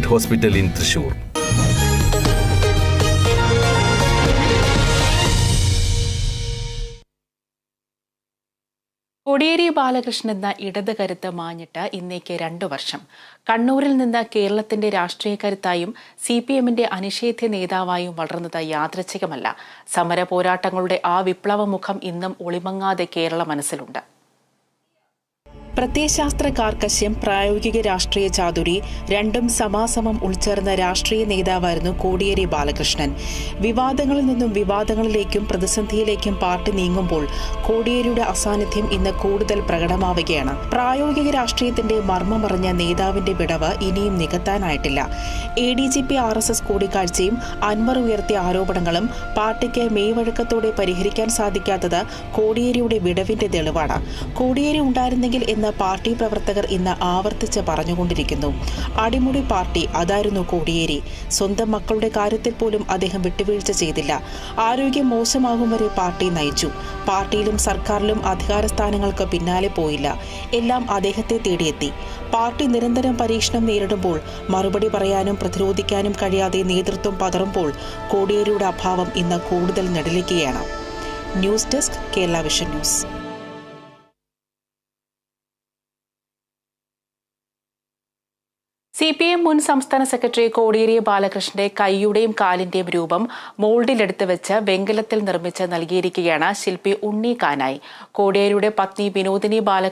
Hospital in Thrissur Kodiyeri Balakrishnan എന്ന ഇടത് കരുത്ത് മാഞ്ഞിട്ട് ഇന്നേക്ക് രണ്ടു വർഷം. കണ്ണൂരിൽ നിന്ന് കേരളത്തിന്റെ രാഷ്ട്രീയ കരുത്തായും സി പി എമ്മിന്റെ അനിഷേധ്യ നേതാവായും വളർന്നത് യാദൃച്ഛികമല്ല. സമര പോരാട്ടങ്ങളുടെ ആ വിപ്ലവ മുഖം ഇന്നും ഒളിമങ്ങാതെ കേരള മനസ്സിലുണ്ട്. പ്രത്യയശാസ്ത്ര കാർക്കശ്യം പ്രായോഗിക രാഷ്ട്രീയ ചാതുരി രണ്ടും സമാസമം ഉൾച്ചേർന്ന രാഷ്ട്രീയ നേതാവായിരുന്നു കോടിയേരി ബാലകൃഷ്ണൻ. വിവാദങ്ങളിൽ നിന്നും വിവാദങ്ങളിലേക്കും പ്രതിസന്ധിയിലേക്കും പാർട്ടി നീങ്ങുമ്പോൾ കോടിയേരിയുടെ അസാന്നിധ്യം ഇന്ന് കൂടുതൽ പ്രകടമാവുകയാണ്. പ്രായോഗിക രാഷ്ട്രീയത്തിന്റെ മർമ്മമറിഞ്ഞ നേതാവിന്റെ വിടവ് ഇനിയും നികത്താനായിട്ടില്ല. A D G P R S S കൂടിക്കാഴ്ചയും Anvar ഉയർത്തിയ ആരോപണങ്ങളും പാർട്ടിക്ക് മെയ്വഴക്കത്തോടെ പരിഹരിക്കാൻ സാധിക്കാത്തത് കോടിയേരിയുടെ വിടവിന്റെ തെളിവാണ്. കോടിയേരി ഉണ്ടായിരുന്നെങ്കിൽ എന്ന് പാർട്ടി പ്രവർത്തകർ ഇന്ന് ആവർത്തിച്ച് പറഞ്ഞുകൊണ്ടിരിക്കുന്നു. അടിമുടി പാർട്ടി അതായിരുന്നു കോടിയേരി. സ്വന്തം മക്കളുടെ കാര്യത്തിൽ പോലും അദ്ദേഹം വിട്ടുവീഴ്ച ചെയ്തില്ല. ആരോഗ്യം മോശമാകും വരെ പാർട്ടി നയിച്ചു. പാർട്ടിയിലും സർക്കാരിലും അധികാര സ്ഥാനങ്ങൾക്ക് പിന്നാലെ പോയില്ല. എല്ലാം അദ്ദേഹത്തെ തേടിയെത്തി. പാർട്ടി നിരന്തരം പരീക്ഷണം നേരിടുമ്പോൾ മറുപടി പറയാനും പ്രതിരോധിക്കാനും കഴിയാതെ നേതൃത്വം പതറുമ്പോൾ കോടിയേരിയുടെ അഭാവം ഇന്ന് കൂടുതൽ നെടലിക്കുകയാണ് news desk Kerala vision news. C P M മുൻ സംസ്ഥാന സെക്രട്ടറി കോടിയേരി ബാലകൃഷ്ണന്റെ കൈയുടെയും കാലിന്റെയും രൂപം മോൾഡിലെടുത്ത് വെച്ച് വെങ്കലത്തിൽ നിർമ്മിച്ച് നൽകിയിരിക്കുകയാണ് ശില്പി ഉണ്ണി കാനായി. കോടിയേരിയുടെ പത്നി വിനോദിനി ബാല